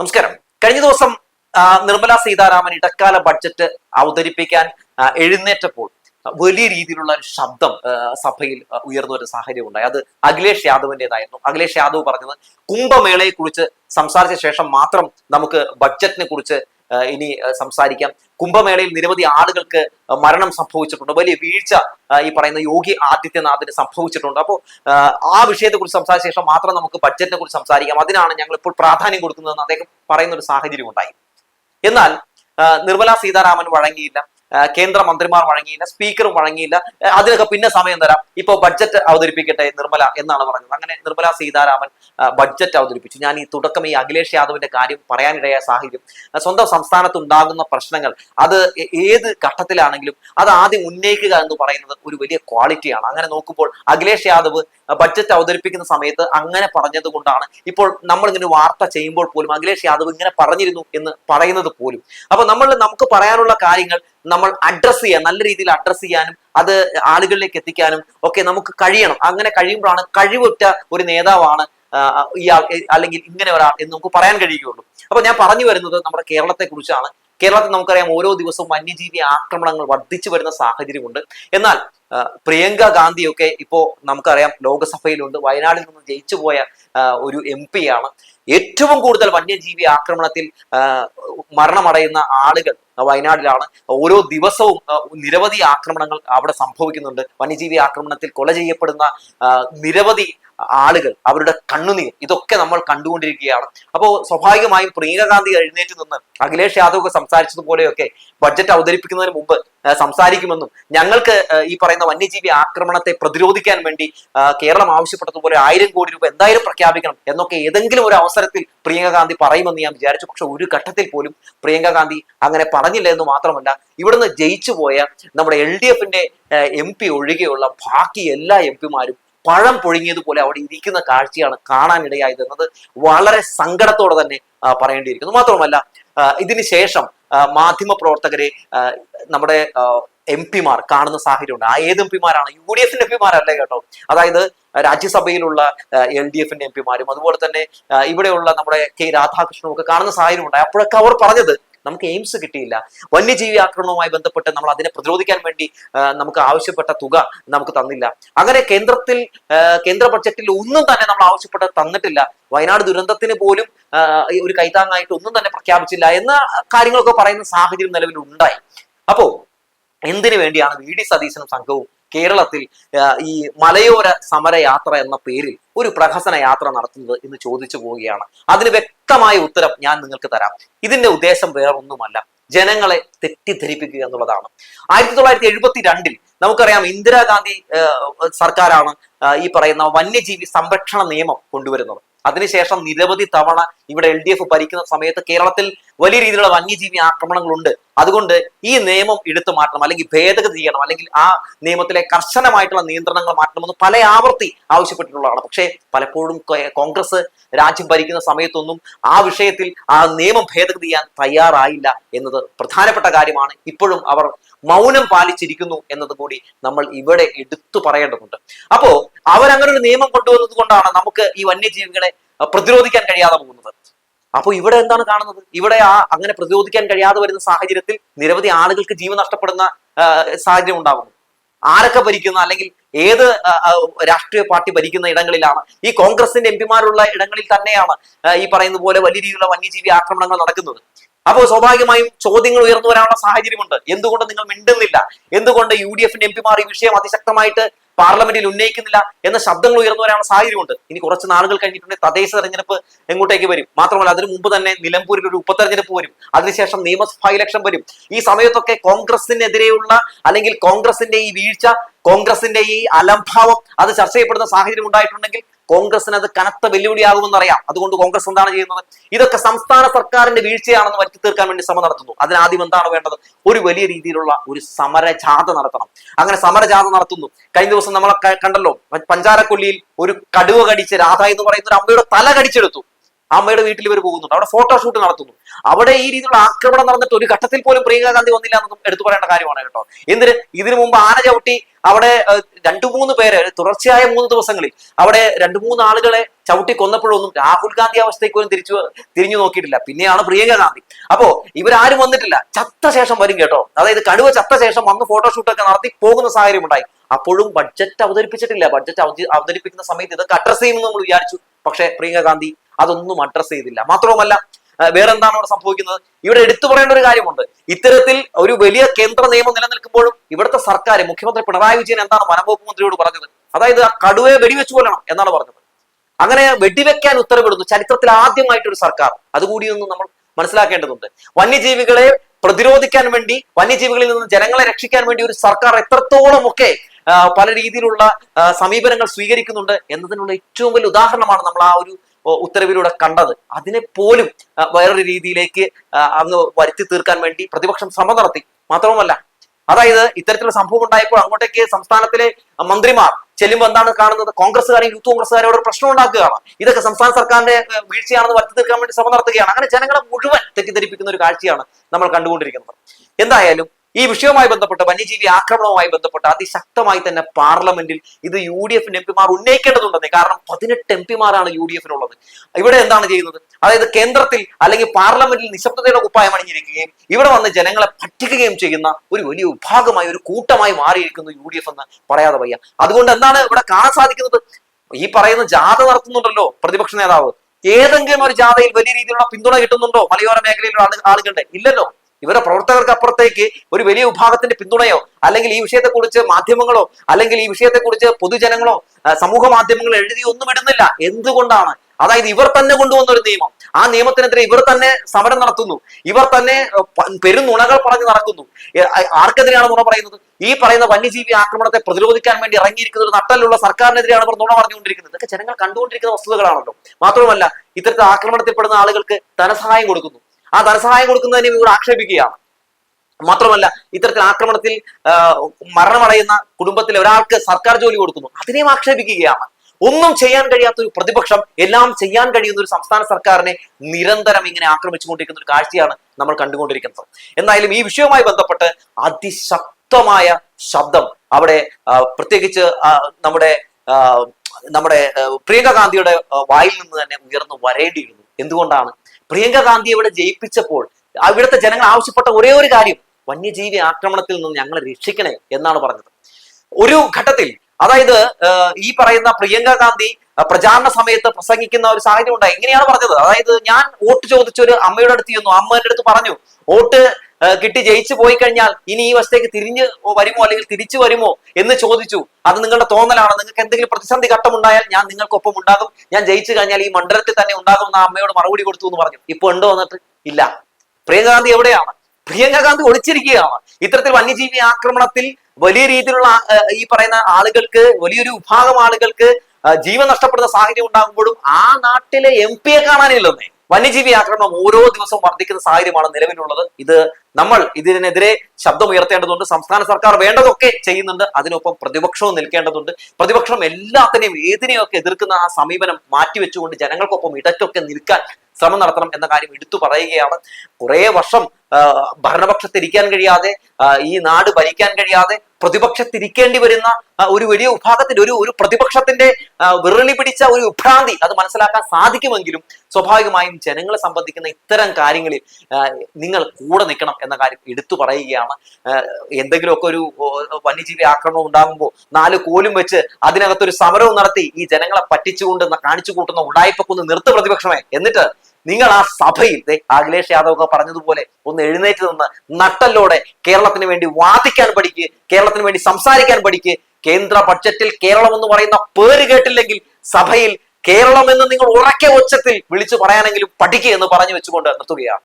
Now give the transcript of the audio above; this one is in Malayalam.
നമസ്കാരം. കഴിഞ്ഞ ദിവസം നിർമ്മല സീതാരാമൻ ഇടക്കാല ബഡ്ജറ്റ് അവതരിപ്പിക്കാൻ എഴുന്നേറ്റപ്പോൾ വലിയ രീതിയിലുള്ള ഒരു ശബ്ദം സഭയിൽ ഉയർന്ന ഒരു സാഹചര്യം ഉണ്ടായി. അത് അഖിലേഷ് യാദവിന്റെതായിരുന്നു അഖിലേഷ് യാദവ് പറഞ്ഞത് കുംഭമേളയെ കുറിച്ച് സംസാരിച്ച ശേഷം മാത്രം നമുക്ക് ബഡ്ജറ്റിനെ കുറിച്ച് ഇനി സംസാരിക്കാം. കുംഭമേളയിൽ നിരവധി ആളുകൾക്ക് മരണം സംഭവിച്ചിട്ടുണ്ട്. വലിയ വീഴ്ച ഈ പറയുന്ന യോഗി ആദിത്യനാഥിന് സംഭവിച്ചിട്ടുണ്ട്. അപ്പോൾ ആ വിഷയത്തെക്കുറിച്ച് സംസാരിച്ച ശേഷം മാത്രം നമുക്ക് ബഡ്ജറ്റിനെ കുറിച്ച് സംസാരിക്കാം. അതിനാണ് ഞങ്ങൾ ഇപ്പോൾ പ്രാധാന്യം കൊടുക്കുന്നതെന്ന് അദ്ദേഹം പറയുന്ന ഒരു സാഹചര്യം ഉണ്ടായി. എന്നാൽ നിർമ്മലാ സീതാരാമൻ വഴങ്ങിയില്ല. കേന്ദ്ര മന്ത്രിമാർ വഴങ്ങിയില്ല സ്പീക്കറും വഴങ്ങിയില്ല. അതിനൊക്കെ പിന്നെ സമയം തരാം. ഇപ്പോൾ ബഡ്ജറ്റ് അവതരിപ്പിക്കട്ടെ നിർമ്മല എന്നാണ് പറഞ്ഞത്. അങ്ങനെ നിർമ്മല സീതാരാമൻ ബഡ്ജറ്റ് അവതരിപ്പിച്ചു. ഞാൻ ഈ തുടക്കം ഈ അഖിലേഷ് യാദവിന്റെ കാര്യം പറയാനിടയായ സാഹചര്യം. സ്വന്തം സംസ്ഥാനത്ത് ഉണ്ടാകുന്ന പ്രശ്നങ്ങൾ അത് ഏത് ഘട്ടത്തിലാണെങ്കിലും അത് ആദ്യം ഉന്നയിക്കുക എന്ന് പറയുന്നത് ഒരു വലിയ ക്വാളിറ്റിയാണ്. അങ്ങനെ നോക്കുമ്പോൾ അഖിലേഷ് യാദവ് ബഡ്ജറ്റ് അവതരിപ്പിക്കുന്ന സമയത്ത് അങ്ങനെ പറഞ്ഞത് കൊണ്ടാണ് ഇപ്പോൾ ഒരു വാർത്ത ചെയ്യുമ്പോൾ പോലും അഖിലേഷ് യാദവ് ഇങ്ങനെ പറഞ്ഞിരുന്നു എന്ന് പറയുന്നത് പോലും. അപ്പൊ നമ്മൾ നമുക്ക് പറയാനുള്ള കാര്യങ്ങൾ നമ്മൾ അഡ്രസ്സ് ചെയ്യാൻ നല്ല രീതിയിൽ അഡ്രസ്സ് ചെയ്യാനും അത് ആളുകളിലേക്ക് എത്തിക്കാനും ഒക്കെ നമുക്ക് കഴിയണം. അങ്ങനെ കഴിയുമ്പോഴാണ് കഴിവുറ്റ ഒരു നേതാവാണ് ഇയാൾ അല്ലെങ്കിൽ ഇങ്ങനെ ഒരാൾ എന്ന് നമുക്ക് പറയാൻ കഴിയുകയുള്ളൂ. അപ്പൊ ഞാൻ പറഞ്ഞു വരുന്നത് നമ്മുടെ കേരളത്തെ കുറിച്ചാണ് കേരളത്തിൽ നമുക്കറിയാം ഓരോ ദിവസവും വന്യജീവി ആക്രമണങ്ങൾ വർദ്ധിച്ചു വരുന്ന സാഹചര്യമുണ്ട്. എന്നാൽ പ്രിയങ്ക ഗാന്ധിയൊക്കെ ഇപ്പോ നമുക്കറിയാം ലോകസഭയിലുണ്ട്. വയനാടിൽ നിന്ന് ജയിച്ചു പോയ ഒരു എം പി ആണ് ഏറ്റവും കൂടുതൽ വന്യജീവി ആക്രമണത്തിൽ മരണമടയുന്ന ആളുകൾ വയനാടിലാണ്. ഓരോ ദിവസവും നിരവധി ആക്രമണങ്ങൾ അവിടെ സംഭവിക്കുന്നുണ്ട്. വന്യജീവി ആക്രമണത്തിൽ കൊല ചെയ്യപ്പെടുന്ന നിരവധി ആളുകൾ അവരുടെ കണ്ണുനീർ ഇതൊക്കെ നമ്മൾ കണ്ടുകൊണ്ടിരിക്കുകയാണ്. അപ്പോൾ സ്വാഭാവികമായും പ്രിയങ്ക ഗാന്ധി എഴുന്നേറ്റ് നിന്ന് അഖിലേഷ് യാദവ് ഒക്കെ സംസാരിച്ചതുപോലെയൊക്കെ ബഡ്ജറ്റ് അവതരിപ്പിക്കുന്നതിന് മുമ്പ് സംസാരിക്കുമെന്നും ഞങ്ങൾക്ക് ഈ പറയുന്ന വന്യജീവി ആക്രമണത്തെ പ്രതിരോധിക്കാൻ വേണ്ടി കേരളം ആവശ്യപ്പെട്ടതുപോലെ ആയിരം കോടി രൂപ എന്തായാലും പ്രഖ്യാപിക്കണം എന്നൊക്കെ ഏതെങ്കിലും ഒരു അവസരത്തിൽ പ്രിയങ്ക ഗാന്ധി പറയുമെന്ന് ഞാൻ വിചാരിച്ചു. പക്ഷെ ഒരു ഘട്ടത്തിൽ പോലും പ്രിയങ്ക ഗാന്ധി അങ്ങനെ പറഞ്ഞില്ല എന്ന് മാത്രമല്ല ഇവിടുന്ന് ജയിച്ചു പോയ നമ്മുടെ എൽ ഡി എഫിന്റെ എം പി ഒഴികെയുള്ള ബാക്കി എല്ലാ എം പിമാരും പഴം പൊഴുങ്ങിയതുപോലെ അവിടെ ഇരിക്കുന്ന കാഴ്ചയാണ് കാണാനിടയായത് എന്നത് വളരെ സങ്കടത്തോടെ തന്നെ പറയേണ്ടിയിരിക്കുന്നു. മാത്രമല്ല ഇതിനുശേഷം മാധ്യമ പ്രവർത്തകരെ നമ്മുടെ എം പിമാർ കാണുന്ന സാഹചര്യമുണ്ട്. ആ ഏത് എം പിമാരാണ്? യു ഡി എഫിന്റെ എം പിമാരല്ലേ കേട്ടോ? അതായത് രാജ്യസഭയിലുള്ള എൽ ഡി എഫിന്റെ എം പിമാരും അതുപോലെ തന്നെ ഇവിടെയുള്ള നമ്മുടെ കെ രാധാകൃഷ്ണനും ഒക്കെ കാണുന്ന സാഹചര്യമുണ്ടായി. അപ്പോഴൊക്കെ അവർ പറഞ്ഞത് നമുക്ക് എയിംസ് കിട്ടിയില്ല. വന്യജീവി ആക്രമണവുമായി ബന്ധപ്പെട്ട് നമ്മൾ അതിനെ പ്രതിരോധിക്കാൻ വേണ്ടി നമുക്ക് ആവശ്യപ്പെട്ട തുക നമുക്ക് തന്നില്ല. അങ്ങനെ കേന്ദ്രത്തിൽ കേന്ദ്ര ബഡ്ജറ്റിൽ ഒന്നും തന്നെ നമ്മൾ ആവശ്യപ്പെട്ട തന്നിട്ടില്ല. വയനാട് ദുരന്തത്തിന് പോലും ഒരു കൈത്താങ്ങായിട്ട് ഒന്നും തന്നെ പ്രഖ്യാപിച്ചില്ല എന്ന കാര്യങ്ങളൊക്കെ പറയുന്ന സാഹചര്യം നിലവിൽ ഉണ്ടായി അപ്പോ എന്തിനു വേണ്ടിയാണ് വി ഡി സതീശനും സംഘവും കേരളത്തിൽ ഈ മലയോര സമരയാത്ര എന്ന പേരിൽ ഒരു പ്രഹസന യാത്ര നടത്തുന്നത് എന്ന് ചോദിച്ചു പോവുകയാണ്. അതിന് വ്യക്തമായ ഉത്തരം ഞാൻ നിങ്ങൾക്ക് തരാം. ഇതിന്റെ ഉദ്ദേശം വേറൊന്നുമല്ല. ജനങ്ങളെ തെറ്റിദ്ധരിപ്പിക്കുക എന്നുള്ളതാണ്. ആയിരത്തി തൊള്ളായിരത്തി എഴുപത്തി രണ്ടിൽ നമുക്കറിയാം ഇന്ദിരാഗാന്ധി സർക്കാരാണ് ഈ പറയുന്ന വന്യജീവി സംരക്ഷണ നിയമം കൊണ്ടുവരുന്നത്. അതിനുശേഷം നിരവധി തവണ ഇവിടെ എൽ ഡി എഫ് ഭരിക്കുന്ന സമയത്ത് കേരളത്തിൽ വലിയ രീതിയിലുള്ള വന്യജീവി ആക്രമണങ്ങളുണ്ട്. അതുകൊണ്ട് ഈ നിയമം എടുത്തു മാറ്റണം അല്ലെങ്കിൽ ഭേദഗതി ചെയ്യണം അല്ലെങ്കിൽ ആ നിയമത്തിലെ കർശനമായിട്ടുള്ള നിയന്ത്രണങ്ങൾ മാറ്റണമെന്ന് പല ആവർത്തി ആവശ്യപ്പെട്ടിട്ടുള്ളതാണ്. പക്ഷേ പലപ്പോഴും കോൺഗ്രസ് രാജ്യം ഭരിക്കുന്ന സമയത്തൊന്നും ആ വിഷയത്തിൽ ആ നിയമം ഭേദഗതി ചെയ്യാൻ തയ്യാറായില്ല എന്നത് പ്രധാനപ്പെട്ട കാര്യമാണ്. ഇപ്പോഴും അവർ മൗനം പാലിച്ചിരിക്കുന്നു എന്നത് കൂടി നമ്മൾ ഇവിടെ എടുത്തു പറയേണ്ടതുണ്ട്. അപ്പോ അവരങ്ങനെ ഒരു നിയമം കൊണ്ടുവന്നത് കൊണ്ടാണ് നമുക്ക് ഈ വന്യജീവികളെ പ്രതിരോധിക്കാൻ കഴിയാതെ പോകുന്നത്. അപ്പോൾ ഇവിടെ എന്താണ് കാണുന്നത്? ഇവിടെ ആ അങ്ങനെ പ്രതിരോധിക്കാൻ കഴിയാതെ വരുന്ന സാഹചര്യത്തിൽ നിരവധി ആളുകൾക്ക് ജീവൻ നഷ്ടപ്പെടുന്ന സാഹചര്യം ഉണ്ടാകുന്നു. ആരൊക്കെ ഭരിക്കുന്ന അല്ലെങ്കിൽ ഏത് രാഷ്ട്രീയ പാർട്ടി ഭരിക്കുന്ന ഇടങ്ങളിലാണ്? ഈ കോൺഗ്രസിന്റെ എം പിമാരുള്ള ഇടങ്ങളിൽ തന്നെയാണ് ഈ പറയുന്ന പോലെ വലിയ രീതിയിലുള്ള വന്യജീവി ആക്രമണങ്ങൾ നടക്കുന്നത്. അപ്പോൾ സ്വാഭാവികമായും ചോദ്യങ്ങൾ ഉയർന്നു വരാനുള്ള സാഹചര്യമുണ്ട്. എന്തുകൊണ്ട് നിങ്ങൾ മിണ്ടുന്നില്ല? എന്തുകൊണ്ട് യു ഡി എഫിന്റെ എം പിമാർ ഈ വിഷയം അതിശക്തമായിട്ട് പാർലമെന്റിൽ ഉന്നയിക്കുന്നില്ല എന്ന ശബ്ദങ്ങൾ ഉയർന്നു വരാനുള്ള സാഹചര്യമുണ്ട്. ഇനി കുറച്ച് നാളുകൾ കഴിഞ്ഞിട്ടുണ്ടെങ്കിൽ തദ്ദേശ തെരഞ്ഞെടുപ്പ് എങ്ങോട്ടേക്ക് വരും? മാത്രമല്ല അതിനു മുമ്പ് തന്നെ നിലമ്പൂരിൽ ഒരു ഉപതെരഞ്ഞെടുപ്പ് വരും. അതിനുശേഷം നിയമസഭാ ഇലക്ഷൻ വരും. ഈ സമയത്തൊക്കെ കോൺഗ്രസിനെതിരെയുള്ള അല്ലെങ്കിൽ കോൺഗ്രസിന്റെ ഈ വീഴ്ച കോൺഗ്രസിന്റെ ഈ അലംഭാവം അത് ചർച്ച ചെയ്യപ്പെടുന്ന സാഹചര്യം ഉണ്ടായിട്ടുണ്ടെങ്കിൽ കോൺഗ്രസിന് അത് കനത്ത വെല്ലുവിളിയാകുമെന്ന് അറിയാം. അതുകൊണ്ട് കോൺഗ്രസ് എന്താണ് ചെയ്യുന്നത്? ഇതൊക്കെ സംസ്ഥാന സർക്കാരിന്റെ വീഴ്ചയാണെന്ന് വരുത്തി തീർക്കാൻ വേണ്ടി ശ്രമം നടത്തുന്നു. അതിനാദ്യം എന്താണ് വേണ്ടത്? ഒരു വലിയ രീതിയിലുള്ള ഒരു സമരജാഥ നടത്തണം. അങ്ങനെ സമരജാഥ നടത്തുന്നു. കഴിഞ്ഞ ദിവസം നമ്മളെ കണ്ടല്ലോ പഞ്ചാരക്കൊല്ലിയിൽ ഒരു കടുവ കടിച്ച് രാധ എന്ന് പറയുന്ന ഒരു അമ്മയുടെ തല കടിച്ചെടുത്തു. അമ്മയുടെ വീട്ടിൽ ഇവർ പോകുന്നുണ്ട് അവിടെ ഫോട്ടോഷൂട്ട് നടത്തുന്നു. അവിടെ ഈ രീതിയിലുള്ള ആക്രമണം നടന്നിട്ട് ഒരു ഘട്ടത്തിൽ പോലും പ്രിയങ്ക ഗാന്ധി വന്നില്ല എന്നതും എടുത്തു പറയേണ്ട കാര്യമാണ് കേട്ടോ. എന്തിന്? ഇതിനു മുമ്പ് ആന ചവിട്ടി അവിടെ രണ്ടു മൂന്ന് പേര് തുടർച്ചയായ മൂന്ന് ദിവസങ്ങളിൽ അവിടെ രണ്ടു മൂന്ന് ആളുകളെ ചവിട്ടി കൊന്നപ്പോഴൊന്നും രാഹുൽ ഗാന്ധി അവസ്ഥയ്ക്ക് പോലും തിരിച്ചു തിരിഞ്ഞു നോക്കിയിട്ടില്ല. പിന്നെയാണ് പ്രിയങ്ക ഗാന്ധി. അപ്പോ ഇവരാരും വന്നിട്ടില്ല. ചത്ത ശേഷം വരും കേട്ടോ. അതായത് കടുവ ചത്ത ശേഷം വന്ന് ഫോട്ടോഷൂട്ടൊക്കെ നടത്തി പോകുന്ന സാഹചര്യം ഉണ്ടായി അപ്പോഴും ബഡ്ജറ്റ് അവതരിപ്പിച്ചിട്ടില്ല. ബഡ്ജറ്റ് അവതരിപ്പിക്കുന്ന സമയത്ത് ഇതൊക്കെ അഡ്രസ് ചെയ്യുമെന്ന് നമ്മൾ വിചാരിച്ചു. പക്ഷേ പ്രിയങ്ക ഗാന്ധി അതൊന്നും അഡ്രസ്സ് ചെയ്തില്ല. മാത്രവുമല്ല വേറെ വേറെന്താണ് അവിടെ സംഭവിക്കുന്നത്? ഇവിടെ എടുത്തു പറയേണ്ട ഒരു കാര്യമുണ്ട്. ഇത്തരത്തിൽ ഒരു വലിയ കേന്ദ്ര നിയമം നിലനിൽക്കുമ്പോഴും ഇവിടുത്തെ സർക്കാർ മുഖ്യമന്ത്രി പിണറായി വിജയൻ എന്താണ് വനംവകുപ്പ് മന്ത്രിയോട് പറഞ്ഞത്? അതായത് ആ കടുവയെ വെടിവെച്ചു കൊല്ലണം എന്നാണ് പറഞ്ഞത്. അങ്ങനെ വെടിവെക്കാൻ ഉത്തരവിടുന്നു ചരിത്രത്തിൽ ആദ്യമായിട്ടൊരു സർക്കാർ. അതുകൂടിയൊന്നും നമ്മൾ മനസ്സിലാക്കേണ്ടതുണ്ട്. വന്യജീവികളെ പ്രതിരോധിക്കാൻ വേണ്ടി വന്യജീവികളിൽ നിന്ന് ജനങ്ങളെ രക്ഷിക്കാൻ വേണ്ടി ഒരു സർക്കാർ എത്രത്തോളമൊക്കെ പല രീതിയിലുള്ള സമീപനങ്ങൾ സ്വീകരിക്കുന്നുണ്ട് എന്നതിനുള്ള ഏറ്റവും വലിയ ഉദാഹരണമാണ് നമ്മൾ ആ ഒരു ഉത്തരവിലൂടെ കണ്ടത്. അതിനെ പോലും വേറൊരു രീതിയിലേക്ക് അന്ന് വരുത്തി തീർക്കാൻ വേണ്ടി പ്രതിപക്ഷം ശ്രമം നടത്തി. മാത്രവുമല്ല അതായത് ഇത്തരത്തിലുള്ള സംഭവം ഉണ്ടായപ്പോൾ അങ്ങോട്ടേക്ക് സംസ്ഥാനത്തിലെ മന്ത്രിമാർ ചെല്ലുമ്പോൾ എന്താണ് കാണുന്നത്? കോൺഗ്രസ്സുകാരും യൂത്ത് കോൺഗ്രസ്സുകാരോട് പ്രശ്നം ഉണ്ടാക്കുകയാണ്. ഇതൊക്കെ സംസ്ഥാന സർക്കാരിന്റെ വീഴ്ചയാണെന്ന് വരുത്തി തീർക്കാൻ വേണ്ടി ശ്രമം നടത്തുകയാണ്. അങ്ങനെ ജനങ്ങളെ മുഴുവൻ തെറ്റിദ്ധരിപ്പിക്കുന്ന ഒരു കാഴ്ചയാണ് നമ്മൾ കണ്ടുകൊണ്ടിരിക്കുന്നത്. എന്തായാലും ഈ വിഷയവുമായി ബന്ധപ്പെട്ട് വന്യജീവി ആക്രമണവുമായി ബന്ധപ്പെട്ട് അതിശക്തമായി തന്നെ പാർലമെന്റിൽ ഇത് യു ഡി എഫിന് എം പിമാർ ഉന്നയിക്കേണ്ടതുണ്ടെന്നേ. കാരണം പതിനെട്ട് എം പിമാരാണ് യു ഡി എഫിനുള്ളത് ഇവിടെ എന്താണ് ചെയ്യുന്നത്? അതായത് കേന്ദ്രത്തിൽ അല്ലെങ്കിൽ പാർലമെന്റിൽ നിശബ്ദതയുടെ കുപ്പായം അണിഞ്ഞിരിക്കുകയും ഇവിടെ വന്ന് ജനങ്ങളെ പറ്റിക്കുകയും ചെയ്യുന്ന ഒരു വലിയ വിഭാഗമായി ഒരു കൂട്ടമായി മാറിയിരിക്കുന്നു യു ഡി എഫ് എന്ന് പറയാതെ വയ്യ. അതുകൊണ്ട് എന്താണ് ഇവിടെ കാണാൻ സാധിക്കുന്നത്? ഈ പറയുന്ന ജാഥ നടത്തുന്നുണ്ടല്ലോ പ്രതിപക്ഷ നേതാവ്. ഏതെങ്കിലും ഒരു ജാഥയിൽ വലിയ രീതിയിലുള്ള പിന്തുണ കിട്ടുന്നുണ്ടോ? മലയോര മേഖലയിലുള്ള ആളുകളുടെ? ഇല്ലല്ലോ. ഇവരുടെ പ്രവർത്തകർക്ക് അപ്പുറത്തേക്ക് ഒരു വലിയ വിഭാഗത്തിന്റെ പിന്തുണയോ അല്ലെങ്കിൽ ഈ വിഷയത്തെക്കുറിച്ച് മാധ്യമങ്ങളോ അല്ലെങ്കിൽ ഈ വിഷയത്തെക്കുറിച്ച് പൊതുജനങ്ങളോ സമൂഹ മാധ്യമങ്ങളോ എഴുതി ഒന്നും ഇടുന്നില്ല. എന്തുകൊണ്ടാണ്? അതായത് ഇവർ തന്നെ കൊണ്ടുവന്ന ഒരു നിയമം. ആ നിയമത്തിനെതിരെ ഇവർ തന്നെ സമരം നടത്തുന്നു. ഇവർ തന്നെ പെരുന്നുണകൾ പറഞ്ഞ് നടക്കുന്നു. ആർക്കെതിരെയാണ് നുണ പറയുന്നത്? ഈ പറയുന്ന വന്യജീവി ആക്രമണത്തെ പ്രതിരോധിക്കാൻ വേണ്ടി ഇറങ്ങിയിരിക്കുന്ന ഒരു നട്ടലുള്ള സർക്കാരിനെതിരെയാണ് ഇവർ നുണ പറഞ്ഞുകൊണ്ടിരിക്കുന്നത്. ഇതൊക്കെ ജനങ്ങൾ കണ്ടുകൊണ്ടിരിക്കുന്ന വസ്തുതകളാണല്ലോ. മാത്രമല്ല ഇത്തരത്തിൽ ആക്രമണത്തിൽപ്പെടുന്ന ആളുകൾക്ക് ധനസഹായം കൊടുക്കുന്നു. ആ ധനസഹായം കൊടുക്കുന്നതിനെ ഇവർ ആക്ഷേപിക്കുകയാണ് മാത്രമല്ല ഇത്തരത്തിൽ ആക്രമണത്തിൽ മരണമടയുന്ന കുടുംബത്തിലെ ഒരാൾക്ക് സർക്കാർ ജോലി കൊടുക്കുന്നു. അതിനെയും ആക്ഷേപിക്കുകയാണ്. ഒന്നും ചെയ്യാൻ കഴിയാത്ത ഒരു പ്രതിപക്ഷം എല്ലാം ചെയ്യാൻ കഴിയുന്ന ഒരു സംസ്ഥാന സർക്കാരിനെ നിരന്തരം ഇങ്ങനെ ആക്രമിച്ചുകൊണ്ടിരിക്കുന്ന ഒരു കാഴ്ചയാണ് നമ്മൾ കണ്ടുകൊണ്ടിരിക്കുന്നത്. എന്തായാലും ഈ വിഷയവുമായി ബന്ധപ്പെട്ട് അതിശക്തമായ ശബ്ദം അവിടെ പ്രത്യേകിച്ച് നമ്മുടെ നമ്മുടെ പ്രിയങ്ക ഗാന്ധിയുടെ വായിൽ നിന്ന് തന്നെ ഉയർന്നു വരേണ്ടിയിരുന്നു. എന്തുകൊണ്ടാണ് പ്രിയങ്ക ഗാന്ധി ഇവിടെ ജയിപ്പിച്ചപ്പോൾ അവിടുത്തെ ജനങ്ങൾ ആവശ്യപ്പെട്ട ഒരേ ഒരു കാര്യം വന്യജീവി ആക്രമണത്തിൽ നിന്ന് ഞങ്ങളെ രക്ഷിക്കണേ എന്നാണ് പറഞ്ഞത്. ഒരു ഘട്ടത്തിൽ അതായത് ഈ പറയുന്ന പ്രിയങ്ക ഗാന്ധി പ്രചാരണ സമയത്ത് പ്രസംഗിക്കുന്ന ഒരു സാഹചര്യം ഉണ്ടായി. എങ്ങനെയാണ് പറഞ്ഞത്. അതായത് ഞാൻ വോട്ട് ചോദിച്ച ഒരു അമ്മയുടെ അടുത്ത് ചെന്നു. അമ്മയുടെ അടുത്ത് പറഞ്ഞു വോട്ട് കിട്ടി ജയിച്ചു പോയി കഴിഞ്ഞാൽ ഇനി ഈ വശത്തേക്ക് തിരിഞ്ഞ് വരുമോ അല്ലെങ്കിൽ തിരിച്ചു വരുമോ എന്ന് ചോദിച്ചു. അത് നിങ്ങളുടെ തോന്നലാണ്. നിങ്ങൾക്ക് എന്തെങ്കിലും പ്രതിസന്ധി ഘട്ടം ഉണ്ടായാൽ ഞാൻ നിങ്ങൾക്കൊപ്പം ഉണ്ടാകും. ഞാൻ ജയിച്ചു കഴിഞ്ഞാൽ ഈ മണ്ഡലത്തിൽ തന്നെ ഉണ്ടാകും എന്ന് ആ അമ്മയോട് മറുപടി കൊടുത്തു എന്ന് പറഞ്ഞു. ഇപ്പൊ ഉണ്ടോ വന്നിട്ട്? ഇല്ല. പ്രിയങ്ക ഗാന്ധി എവിടെയാണ്? പ്രിയങ്ക ഗാന്ധി ഒളിച്ചിരിക്കുകയാണ്. ഇത്തരത്തിൽ വന്യജീവി ആക്രമണത്തിൽ വലിയ രീതിയിലുള്ള ഈ പറയുന്ന ആളുകൾക്ക് വലിയൊരു വിഭാഗം ആളുകൾക്ക് ജീവൻ നഷ്ടപ്പെടുന്ന സാഹചര്യം ഉണ്ടാകുമ്പോഴും ആ നാട്ടിലെ എം പിയെ കാണാനില്ലെന്നേ. വന്യജീവി ആക്രമണം ഓരോ ദിവസവും വർദ്ധിക്കുന്ന സാഹചര്യമാണ് നിലവിലുള്ളത്. ഇത് നമ്മൾ ഇതിനെതിരെ ശബ്ദമുയർത്തേണ്ടതുണ്ട്. സംസ്ഥാന സർക്കാർ വേണ്ടതൊക്കെ ചെയ്യുന്നുണ്ട്. അതിനൊപ്പം പ്രതിപക്ഷവും നിൽക്കേണ്ടതുണ്ട്. പ്രതിപക്ഷം എല്ലാത്തിനെയും ഏതിനെയൊക്കെ എതിർക്കുന്ന ആ സമീപനം മാറ്റിവെച്ചുകൊണ്ട് ജനങ്ങൾക്കൊപ്പം ഇടയ്ക്കൊക്കെ നിൽക്കാൻ ശ്രമം നടത്തണം എന്ന കാര്യം എടുത്തു പറയുകയാണ്. കുറേ വർഷം ഭരണപക്ഷത്തിരിക്കാൻ കഴിയാതെ ഈ നാട് ഭരിക്കാൻ കഴിയാതെ പ്രതിപക്ഷത്തിരിക്കേണ്ടി വരുന്ന ഒരു വലിയ വിഭാഗത്തിന്റെ ഒരു ഒരു പ്രതിപക്ഷത്തിന്റെ വിറളി പിടിച്ച ഒരു വിഭ്രാന്തി അത് മനസ്സിലാക്കാൻ സാധിക്കുമെങ്കിലും സ്വാഭാവികമായും ജനങ്ങളെ സംബന്ധിക്കുന്ന ഇത്തരം കാര്യങ്ങളിൽ നിങ്ങൾ കൂടെ നിൽക്കണം എന്ന കാര്യം എടുത്തു പറയുകയാണ്. എന്തെങ്കിലുമൊക്കെ ഒരു വന്യജീവി ആക്രമണം ഉണ്ടാകുമ്പോൾ നാല് കോലും വെച്ച് അതിനകത്തൊരു സമരവും നടത്തി ഈ ജനങ്ങളെ പറ്റിച്ചുകൊണ്ട് കാണിച്ചു കൂട്ടുന്ന ഉടായ്പക്കൊന്ന് നിർത്ത് പ്രതിപക്ഷമേ. എന്നിട്ട് നിങ്ങൾ ആ സഭയിൽ അഖിലേഷ് യാദവ് ഒക്കെ പറഞ്ഞതുപോലെ ഒന്ന് എഴുന്നേറ്റ് നിന്ന് നട്ടല്ലോടെ കേരളത്തിന് വേണ്ടി വാദിക്കാൻ പഠിക്ക് കേരളത്തിന് വേണ്ടി സംസാരിക്കാൻ പഠിക്ക്. കേന്ദ്ര ബഡ്ജറ്റിൽ കേരളം എന്ന് പറയുന്ന പേര് കേട്ടില്ലെങ്കിൽ സഭയിൽ കേരളം എന്ന് നിങ്ങൾ ഉറക്കെ ഉച്ചത്തിൽ വിളിച്ചു പറയാനെങ്കിലും പഠിക്കുക എന്ന് പറഞ്ഞു വെച്ചുകൊണ്ട് നിർത്തുകയാണ്.